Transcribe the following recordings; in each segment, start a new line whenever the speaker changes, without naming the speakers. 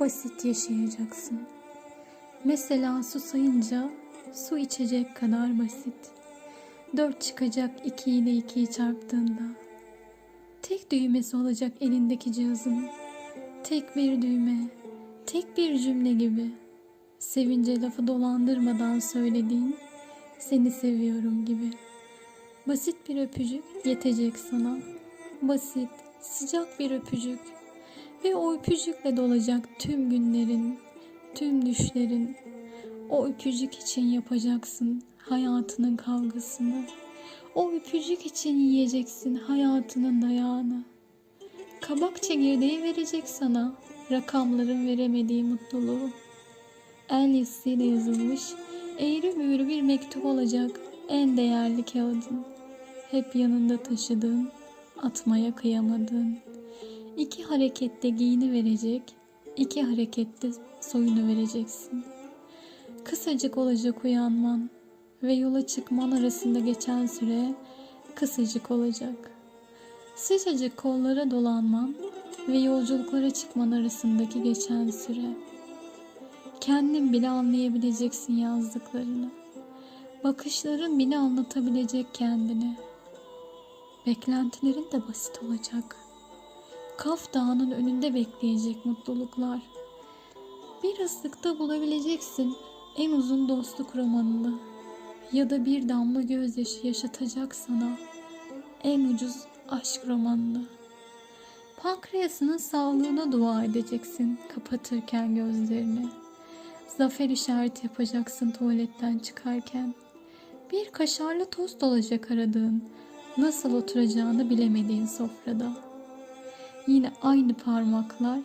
basit yaşayacaksın. Mesela susayınca su içecek kadar basit. Dört çıkacak iki ile ikiyi çarptığında. Tek düğmesi olacak elindeki cihazın. Tek bir düğme, tek bir cümle gibi. Sevince lafı dolandırmadan söylediğin seni seviyorum gibi. Basit bir öpücük yetecek sana. Basit, sıcak bir öpücük. Ve o öpücükle dolacak tüm günlerin, tüm düşlerin. O öpücük için yapacaksın hayatının kavgasını. O öpücük için yiyeceksin hayatının dayağını. Kabak çekirdeği verecek sana rakamların veremediği mutluluğu. El yazısıyla yazılmış eğri büğrü bir mektup olacak en değerli kağıdın. Hep yanında taşıdığın, atmaya kıyamadığın. İki harekette giyini verecek, iki harekette soyunu vereceksin. Kısacık olacak uyanman ve yola çıkman arasında geçen süre kısacık olacak. Sıcacık kollara dolanman ve yolculuklara çıkman arasındaki geçen süre. Kendin bile anlayabileceksin yazdıklarını. Bakışların bile anlatabilecek kendini. Beklentilerin de basit olacak. Kaf Dağı'nın önünde bekleyecek mutluluklar. Bir ıslıkta bulabileceksin en uzun dostluk romanını. Ya da bir damla gözyaşı yaşatacak sana en ucuz aşk romanını. Pankreasının sağlığına dua edeceksin kapatırken gözlerini. Zafer işareti yapacaksın tuvaletten çıkarken. Bir kaşarlı tost olacak aradığın, nasıl oturacağını bilemediğin sofrada. Yine aynı parmaklar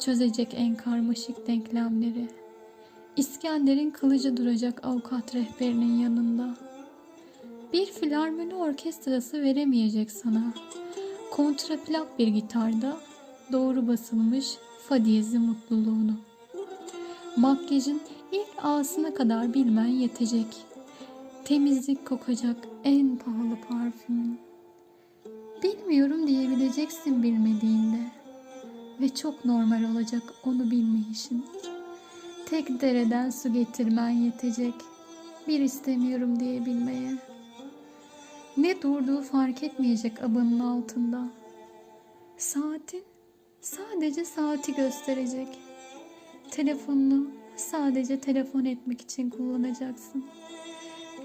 çözecek en karmaşık denklemleri. İskender'in kılıcı duracak avukat rehberinin yanında. Bir filarmoni orkestrası veremeyecek sana. Kontraplak bir gitarda doğru basılmış fa mutluluğunu. Makyajın ilk ağzına kadar bilmen yetecek. Temizlik kokacak en pahalı parfümün. Bilmiyorum diyebileceksin bilmediğinde. Ve çok normal olacak onu bilmeyişin. Tek dereden su getirmen yetecek. Bir istemiyorum diyebilmeye. Ne durduğu fark etmeyecek abanın altında. Saatin sadece saati gösterecek. Telefonunu sadece telefon etmek için kullanacaksın.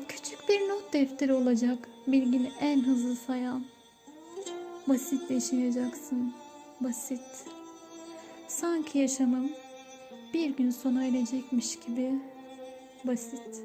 Küçük bir not defteri olacak bilgini en hızlı sayan. Basit yaşayacaksın. Basit. Sanki yaşamım bir gün sona erecekmiş gibi basit.